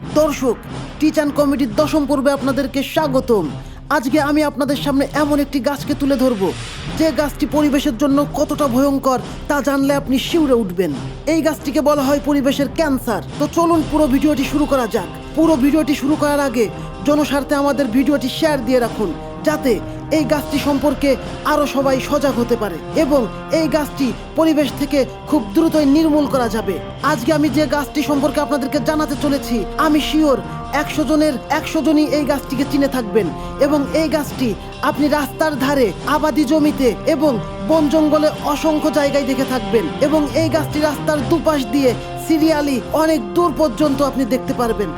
দর্শক, টিচান কমিটির দশম পর্বে আপনাদেরকে স্বাগতম। আজকে আমি আপনাদের সামনে এমন একটি গাছকে তুলে ধরব, যে গাছটি পরিবেশের জন্য কতটা ভয়ঙ্কর তা জানলে আপনি শিউরে উঠবেন। এই গাছটিকে বলা হয় পরিবেশের ক্যান্সার। তো চলুন পুরো ভিডিওটি শুরু করা যাক। পুরো ভিডিওটি শুরু করার আগে জনস্বার্থে আমাদের ভিডিওটি শেয়ার দিয়ে রাখুন। যাতে এই গাছটি সম্পর্কে আরও সবাই সজাগ হতে পারে এবং এই গাছটি পরিবেশ থেকে খুব দ্রুতই নির্মূল করা যাবে। আজকে আমি যে গাছটি সম্পর্কে আপনাদেরকে জানাতে চলেছি, আমি শিওর একশো জনের একশো জনই এই গাছটিকে চিনে থাকবেন এবং এই গাছটি আপনি রাস্তার ধারে আবাদি জমিতে এবং বন জঙ্গলে অসংখ্য জায়গায় দেখে থাকবেন এবং এই গাছটি রাস্তার দুপাশ দিয়ে সিরিয়ালি অনেক দূর পর্যন্ত আপনি দেখতে পারবেন।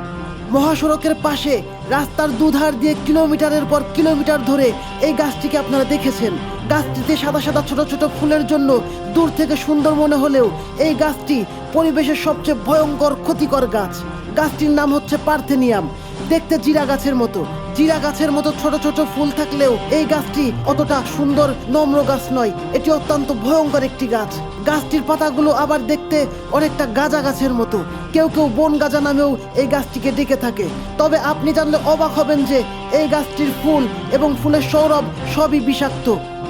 মহাসড়কের পাশে রাস্তার দুধার দিয়ে কিলোমিটারের পর কিলোমিটার ধরে এই গাছটিকে আপনারা দেখেছেন। গাছটিতে সাদা সাদা ছোট ছোট ফুলের জন্য দূর থেকে সুন্দর মনে হলেও এই গাছটি পরিবেশের সবচেয়ে ভয়ঙ্কর ক্ষতিকর গাছ। গাছটির নাম হচ্ছে পার্থেনিয়াম। দেখতে জিরা গাছের মতো। জিরা গাছের মতো ছোট ছোট ফুল থাকলেও এই গাছটি অতটা সুন্দর, নম্র গাছ নয়। এটি অত্যন্ত ভয়ঙ্কর একটি গাছ। গাছটির পাতাগুলো আবার দেখতে অনেকটা গাজা গাছের মতো। কেউ কেউ বন গাজা নামেও এই গাছটিকে ডেকে থাকে। তবে আপনি জানলে অবাক হবেন যে এই গাছটির ফুল এবং ফুলের সৌরভ সবই বিষাক্ত।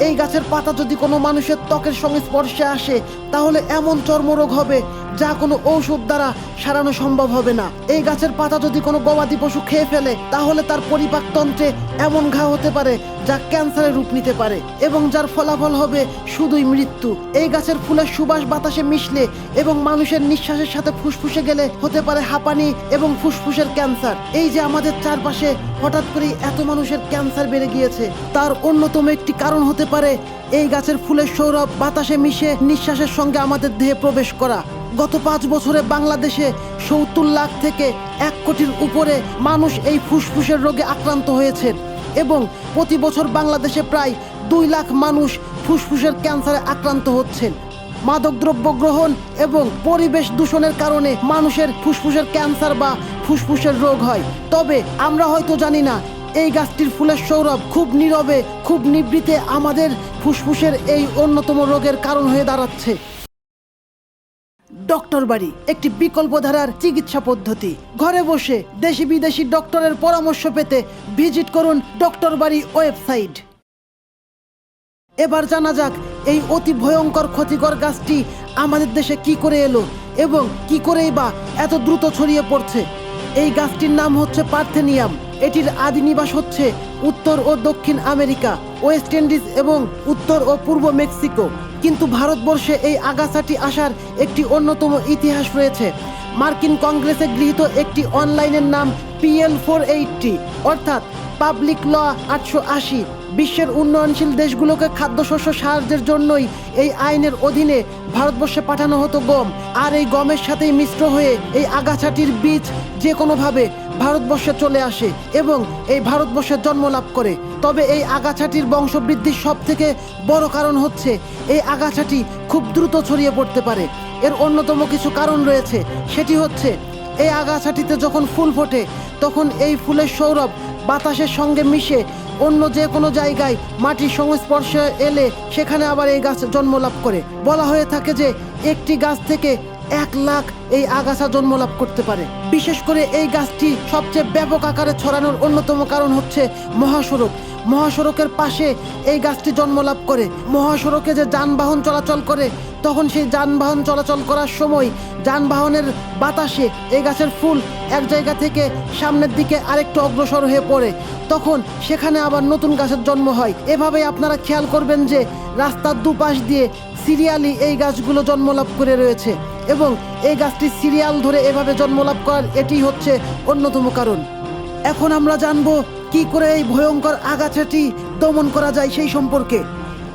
এই গাছের পাতা যদি কোনো মানুষের ত্বকের সঙ্গে স্পর্শে আসে, তাহলে এমন চর্মরোগ হবে যা কোনো ঔষধ দ্বারা সারানো সম্ভব হবে না। এই গাছের পাতা যদি কোনো গবাদি পশু খেয়ে ফেলে, তাহলে তার পরিপাকতন্ত্রে এমন ঘা হতে পারে যা ক্যান্সারের রূপ নিতে পারে এবং যার ফলাফল হবে শুধুই মৃত্যু। এই গাছের ফুলের সুবাস বাতাসে মিশলে এবং মানুষের নিঃশ্বাসের সাথে ফুসফুসে গেলে হতে পারে হাঁপানি এবং ফুসফুসের ক্যান্সার। এই যে আমাদের চারপাশে হঠাৎ করেই এত মানুষের ক্যান্সার বেড়ে গিয়েছে, তার অন্যতম একটি কারণ হতে পারে এই গাছের ফুলের সৌরভ বাতাসে মিশে নিঃশ্বাসের সঙ্গে আমাদের দেহে প্রবেশ করা। গত পাঁচ বছরে বাংলাদেশে সত্তর লাখ থেকে এক কোটির উপরে মানুষ এই ফুসফুসের রোগে আক্রান্ত হয়েছে এবং প্রতি বছর বাংলাদেশে প্রায় দুই লাখ মানুষ ফুসফুসের ক্যান্সারে আক্রান্ত হচ্ছেন মাদকদ্রব্য গ্রহণ এবং পরিবেশ দূষণের কারণে মানুষের ফুসফুসের ক্যান্সার বা ফুসফুসের রোগ হয়। তবে আমরা হয়তো জানি না, এই গাছটির ফুলের সৌরভ খুব নীরবে, খুব নিবৃতে আমাদের ফুসফুসের এই অন্যতম রোগের কারণ হয়ে দাঁড়াচ্ছে। ডক্টর বাড়ি, একটি বিকল্প ধারার চিকিৎসা পদ্ধতি। ঘরে বসে দেশি বিদেশি ডক্টরের পরামর্শ পেতে ভিজিট করুন ডক্টর বাড়ি ওয়েবসাইট। এবার জানা যাক এই অতি ভয়ঙ্কর ক্ষতিকর গাছটি আমাদের দেশে কি করে এলো এবং কি করেই বা এত দ্রুত ছড়িয়ে পড়ছে। এই গাছটির নাম হচ্ছে পার্থেনিয়াম। এটির আদি নিবাস হচ্ছে উত্তর ও দক্ষিণ আমেরিকা, ওয়েস্ট ইন্ডিজ এবং উত্তর ও পূর্ব মেক্সিকো। কিন্তু ভারতবর্ষে এই আগাছাটি আসার একটি অন্যতম ইতিহাস রয়েছে। মার্কিন কংগ্রেসে গৃহীত একটি অনলাইনের নাম পিএল ফোর এইটটি, অর্থাৎ পাবলিক ল আটশো আশি, বিশ্বের উন্নয়নশীল দেশগুলোকে খাদ্যশস্য সাহায্যের জন্যই এই আইনের অধীনে ভারতবর্ষে পাঠানো হতো গম। আর এই গমের সাথেই মিশ্র হয়ে এই আগাছাটির বীজ যে কোনোভাবে ভারতবর্ষে চলে আসে এবং এই ভারতবর্ষে জন্ম লাভ করে। তবে এই আগাছাটির বংশবৃদ্ধির সব থেকে বড় কারণ হচ্ছে, এই আগাছাটি খুব দ্রুত ছড়িয়ে পড়তে পারে। এর অন্যতম কিছু কারণ রয়েছে, সেটি হচ্ছে, এই আগাছাটিতে যখন ফুল ফোটে, তখন এই ফুলের সৌরভ বাতাসের সঙ্গে মিশে অন্য যে কোনো জায়গায় মাটির সংস্পর্শে এলে সেখানে আবার এই গাছ জন্ম লাভ করে। বলা হয়ে থাকে যে, একটি গাছ থেকে এক লাখ এই আগাছা জন্ম লাভ করতে পারে। বিশেষ করে এই গাছটি সবচেয়ে ব্যাপক আকারে ছড়ানোর অন্যতম কারণ হচ্ছে মহাসড়ক। মহাসড়কের পাশে এই গাছটি জন্ম লাভ করে। মহাসড়কে যে যানবাহন চলাচল করে, তখন সেই যানবাহন চলাচল করার সময় যানবাহনের বাতাসে এই গাছের ফুল এক জায়গা থেকে সামনের দিকে আরেকটু অগ্রসর হয়ে পড়ে। তখন সেখানে আবার নতুন গাছের জন্ম হয়। এভাবেই আপনারা খেয়াল করবেন যে রাস্তার দুপাশ দিয়ে সিরিয়ালি এই গাছগুলো জন্মলাভ করে রয়েছে। এবং এই গাছটি সিরিয়াল ধরে এভাবে জন্মলাভ করার এটি হচ্ছে অন্যতম কারণ। এখন আমরা জানব কি করে এই ভয়ঙ্কর আগাছাটি দমন করা যায় সেই সম্পর্কে।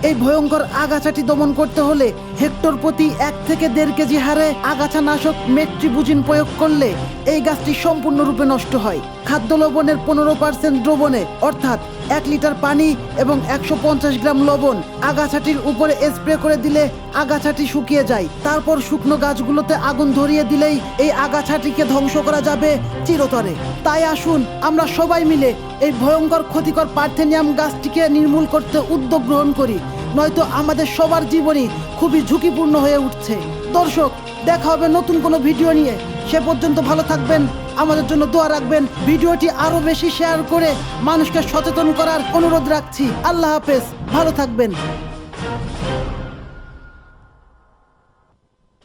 এই ভয়ঙ্কর আগাছাটি দমন করতে হলে হেক্টর প্রতি এক থেকে দেড় কেজি হারে আগাছা নাশক মেট্রিবুজিন প্রয়োগ করলে এই গাছটি সম্পূর্ণরূপে নষ্ট হয়। খাদ্য লবণের পনেরো পার্সেন্ট দ্রবণে, অর্থাৎ এক লিটার পানি এবং একশো পঞ্চাশ গ্রাম লবণ আগাছাটির উপরে স্প্রে করে দিলে আগাছাটি শুকিয়ে যায়। তারপর শুকনো গাছগুলোতে আগুন ধরিয়ে দিলেই এই আগাছাটিকে ধ্বংস করা যাবে চিরতরে। তাই আসুন, আমরা সবাই মিলে এই ভয়ঙ্কর ক্ষতিকর পার্থেনিয়াম গাছটিকে নির্মূল করতে উদ্যোগ গ্রহণ করি। নয়তো আমাদের সবার জীবনই খুবই ঝুঁকিপূর্ণ হয়ে উঠছে। দর্শক, দেখা হবে নতুন কোনো ভিডিও নিয়ে। সে পর্যন্ত ভালো থাকবেন, আমাদের জন্য দোয়া রাখবেন। ভিডিওটি আরও বেশি শেয়ার করে মানুষকে সচেতন করার অনুরোধ রাখছি। আল্লাহ হাফেজ, ভালো থাকবেন।